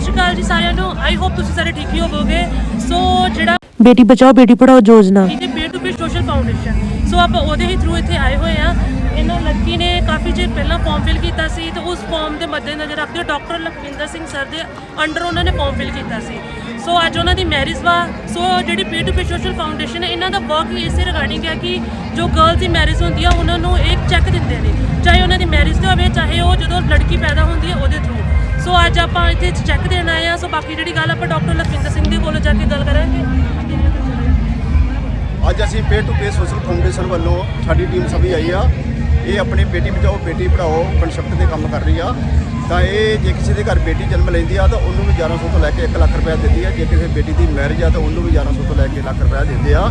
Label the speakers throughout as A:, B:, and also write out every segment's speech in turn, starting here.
A: ਸਤਿ ਸ਼੍ਰੀ ਅਕਾਲ ਜੀ ਸਾਰਿਆਂ ਨੂੰ। ਆਈ ਹੋਪ ਤੁਸੀਂ ਸਾਰੇ ਠੀਕ ਹੀ ਹੋਵੋਗੇ। ਸੋ ਜਿਹੜਾ
B: ਬੇਟੀ ਬਚਾਓ ਬੇਟੀ ਪੜਾਓ ਯੋਜਨਾ।
A: ਇਹਦੇ pair to pair social foundation so ਆਪਾਂ ਉਹਦੇ ਹੀ ਥਰੂ ਇੱਥੇ ਆਏ ਹੋਏ ਆ ਇਹਨਾਂ ਲੜਕੀ ਨੇ ਕਾਫੀ ਚਿਰ ਪਹਿਲਾਂ ਫਾਰਮ ਫਿਲ ਕੀਤਾ ਸੀ ਤੇ ਉਸ ਫਾਰਮ ਦੇ ਮੱਦੇਨਜ਼ਰ ਰੱਖਦੇ ਹੋਏ ਡਾਕਟਰ ਲਖਵਿੰਦਰ ਸਿੰਘ ਸਰ ਦੇ ਅੰਡਰ ਉਹਨਾਂ ਨੇ ਫਾਰਮ ਫਿਲ ਕੀਤਾ ਸੀ। ਸੋ ਅੱਜ ਉਹਨਾਂ ਦੀ ਮੈਰਿਜ ਵਾ। ਸੋ ਜਿਹੜੀ pair to pair social foundation ਹੈ ਇਹਨਾਂ ਦਾ ਵਰਕ ਹੀ ਇਸੇ ਰਿਗਾਰਡਿੰਗ ਹੈ ਕਿ ਜੋ ਗਰਲਸ ਦੀ ਮੈਰਿਜ ਹੁੰਦੀ ਆ ਉਹਨਾਂ ਨੂੰ ਇੱਕ ਚੈੱਕ ਦਿੰਦੇ ਨੇ। ਚਾਹੇ ਉਹਨਾਂ ਦੀ ਮੈਰਿਜ ਤੇ ਹੋਵੇ ਬਾਕੀ ਜਿਹੜੀ ਗੱਲ ਆਪਾਂ ਡਾਕਟਰ ਲਖਵਿੰਦਰ ਸਿੰਘ ਦੇ ਕੋਲੋਂ ਜਾ ਕੇ ਗੱਲ ਕਰਾਂਗੇ।
C: ਅੱਜ ਅਸੀਂ pay to pay social foundation ਵੱਲੋਂ ਸਾਡੀ ਟੀਮ ਸਭੀ ਆਈ ਆ। ਇਹ ਆਪਣੇ ਬੇਟੀ ਬਚਾਓ, ਬੇਟੀ ਪੜਾਓ ਕਨਸੈਪਟ ਤੇ ਕੰਮ ਕਰ ਰਹੀ ਆ। ਤਾਂ ਇਹ ਜੇ ਕਿਸੇ ਦੇ ਘਰ ਬੇਟੀ ਜਨਮ ਲੈਂਦੀ ਆ, ਤਾਂ ਉਹਨੂੰ ਵੀ 1100 ਤੋਂ ਲੈ ਕੇ 1 ਲੱਖ ਰੁਪਏ ਦਿੰਦੀ ਆ। ਜੇ ਕਿਸੇ ਬੇਟੀ ਦੀ ਮੈਰਿਜ ਆ, ਤਾਂ ਉਹਨੂੰ ਵੀ 1100 ਤੋਂ ਲੈ ਕੇ ਲੱਖ ਰੁਪਏ ਦਿੰਦੇ ਆ।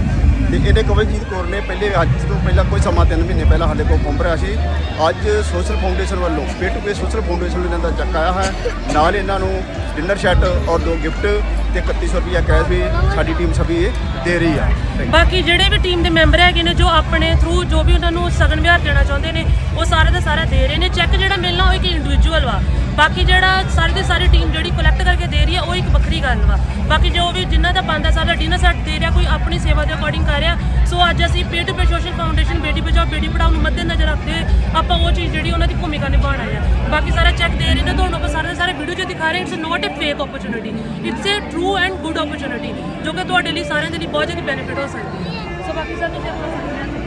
C: ਤੇ ਇਹਨੇ ਕਵਲਜੀਤ ਕੌਰ ਨੇ ਪਹਿਲੇ ਅੱਜ ਤੋਂ ਪਹਿਲਾਂ ਕੋਈ ਸਮਾਂ 3 ਮਹੀਨੇ ਪਹਿਲਾਂ ਸਾਡੇ ਕੋਲ ਪਹੁੰਚ ਰਿਹਾ ਸੀ। ਅੱਜ ਸੋਸ਼ਲ ਫਾਊਂਡੇਸ਼ਨ ਵੱਲੋਂ pay to pay social foundation ਨੇ ਦਾ ਚੱਕ ਆਇਆ ਹੈ। ਨਾਲ ਇਹਨਾਂ ਨੂੰ ਡਿਨਰ ਸੈੱਟ ਔਰ ਦੋ ਗਿਫਟ ਤੇ 3100 ਰੁਪਇਆ ਕੈਸ਼ ਵੀ ਸਾਡੀ ਟੀਮ ਸਭੀ ਦੇ ਰਹੀ ਆ।
A: ਬਾਕੀ ਜਿਹੜੇ ਵੀ ਟੀਮ ਦੇ ਮੈਂਬਰ ਹੈਗੇ ਨੇ, ਜੋ ਆਪਣੇ ਥਰੂ ਜੋ ਵੀ ਉਹਨਾਂ ਨੂੰ ਸਗਨ ਵਿਹਾਰ ਦੇਣਾ ਚਾਹੁੰਦੇ ਨੇ, ਉਹ ਸਾਰੇ ਦਾ ਸਾਰਾ ਦੇ ਰਹੇ ਨੇ। ਚੈੱਕ ਜਿਹੜਾ ਮਿਲਣਾ ਉਹ ਇੱਕ ਇੰਡੀਵਿਜੂਅਲ ਵਾ। ਬਾਕੀ ਜਿਹੜਾ ਸਾਰੀ ਦੀ ਸਾਰੀ ਟੀਮ ਜਿਹੜੀ ਕਲੈਕਟ ਕਰਕੇ ਦੇ ਰਹੀ ਆ, ਉਹ ਇੱਕ ਵੱਖਰੀ ਗੱਲ ਵਾ। ਬਾਕੀ ਜੋ ਵੀ ਜਿਨ੍ਹਾਂ ਦਾ ਬੰਦਾ ਸਾਡਾ ਡਿਨਰ ਸੈੱਟ ਦੇ ਰਿਹਾ, ਕੋਈ ਆਪਣੀ ਸੇਵਾ ਦੇ ਅਕੋਰਡਿੰਗ ਕਰ ਰਿਹਾ, ਸੋ ਅੱਜ ਅਸੀਂ pay to pay social foundation ਬੇਟੀ ਬਚਾਓ, ਬੇਟੀ ਪੜਾਓ ਨੂੰ ਮੱਦੇਨਜ਼ਰ ਰੱਖਦੇ ਹੋਏ ਆਪਾਂ ਉਹ ਚੀਜ਼ ਜਿਹੜੀ ਉਹਨਾਂ ਦੀ ਭੂਮਿਕਾ ਨਿਭਾਉਣਾ ਆਏ ਆ। ਬਾਕੀ ਸਾਰਾ ਚੈੱਕ ਦੇ ਰਹੇ ਨੇ, ਤੁਹਾਨੂੰ ਆਪਾਂ ਸਾਰੇ ਰਹੇ it's not a fake opportunity it's a true and good opportunity ਜੋ ਕਿ ਤੁਹਾਡੇ ਲਈ ਸਾਰਿਆਂ ਦੇ ਲਈ ਬਹੁਤ ਜ਼ਿਆਦਾ ਬੈਨੀਫਿਟ ਹੋ ਸਕਦੀ ਹੈ। ਸੋ ਬਾਕੀ ਸਰ ਤੁਸੀਂ ਆਪਣਾ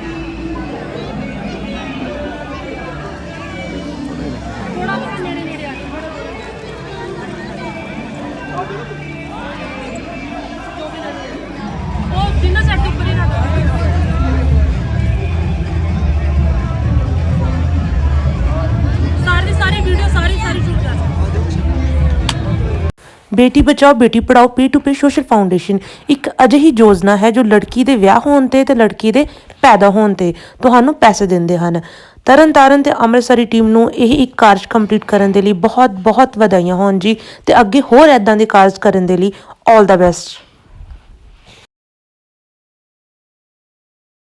B: ਬੇਟੀ ਬਚਾਓ, ਬੇਟੀ ਪੜਾਓ P to P social foundation ਇੱਕ ਅਜਿਹੀ ਯੋਜਨਾ ਹੈ ਜੋ ਲੜਕੀ ਦੇ ਵਿਆਹ ਹੋਣ ਤੇ ਤੇ ਲੜਕੀ ਦੇ ਪੈਦਾ ਹੋਣ ਤੇ ਤੁਹਾਨੂੰ ਪੈਸੇ ਦਿੰਦੇ ਹਨ। ਤਰਨਤਾਰਨ ਤੇ ਅੰਮ੍ਰਿਤਸਰੀ ਟੀਮ ਨੂੰ ਇਹ ਇੱਕ ਕਾਰਜ ਕੰਪਲੀਟ ਕਰਨ ਦੇ ਲਈ ਬਹੁਤ ਬਹੁਤ ਵਧਾਈਆਂ ਹੋਣ ਜੀ ਤੇ ਅੱਗੇ ਹੋਰ ਐਦਾਂ ਦੇ ਕਾਰਜ ਕਰਨ ਦੇ ਲਈ 올 ਦਾ ਬੈਸਟ